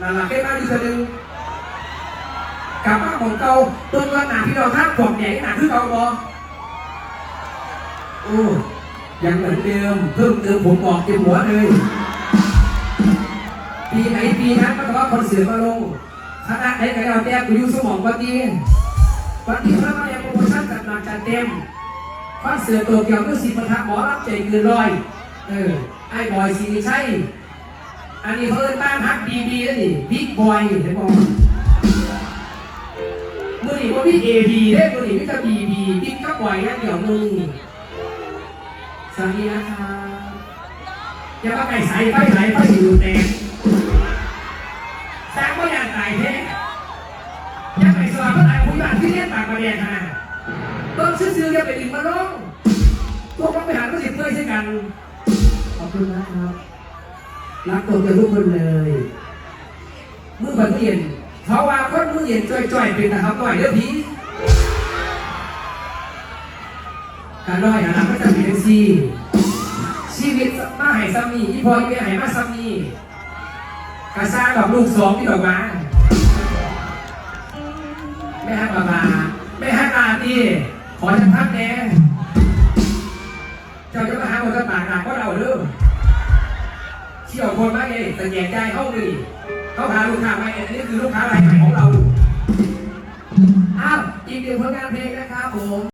นั่นแหละแค่มาดีคนหนึ่งกลับมาของเก่าต้นวันหนาที่เราทักกล่องใหญ่หนาคือเก่าบอโอ้ยังเหมือนเดิมเพิ่มเติมผมบอกเต็มหัวเลยปีไหนปีนั้นก็ต้องว่าคอนเสิร์ตมาลงคณะไหนก็ได้เอาแต้มกูอยุ่สมองวันนี้วันนี้พระมาเรียนโปรโมชั่นจัดหนักจัดเต็มคอนเสิร์ตตัวเกี่ยวกับสิบประทับหมอรับใจเกินร้อย เออ ไอ้บอยสีใช่ อันนี้เขาเอิ้นบ้านฮักบีบีแล้วนี่บิ๊กบอยเห็นบอกมือนี่ว่าพี่เอบีเด้มือนี่พี่จะบีบีบิ๊กก็บอยนั่นเดี๋ยวมึงสวัสดีนะคะอย่ามาไก่ใส่ไฟไหลไฟอยู่แตกสร้างก็อยากตายแท้อย่าไปสอนก็ตายผู้บ้านที่เลี้ยงปากกระเดียนขนาดต้องซื้อๆอย่าไปดึงมาลงตัวก็ไปหาก็สิเพื่อนใช่กัน ขอบคุณนะครับ รักตัวเดียวทุกคนเลยมือบันเย็นเพราะว่าคนมือเย็นจ่อยๆเป็นนะครับต่อยเด้อพี่การร้อยนะครับก็จะมีเป็นซีชีวิตมาให้ซ้ำนี่อีพออีเมียให้มาซ้ำนี่กระซ่ากับลูกสองที่ดอกมาไม่ฮักมามา ไม่ฮักอาดีขอจะพักแน่เจ้าจะมาหาคนจะปากหนักก็เราเด้อ ชี่ยวคนมาเองแต่แยกใจเข้าดีเขาหาลูกค้ามาเองอันนี้คือลูกค้ารายใหม่ของเรา อ้าว อีกหนึ่งผลงานเพลงนะครับผม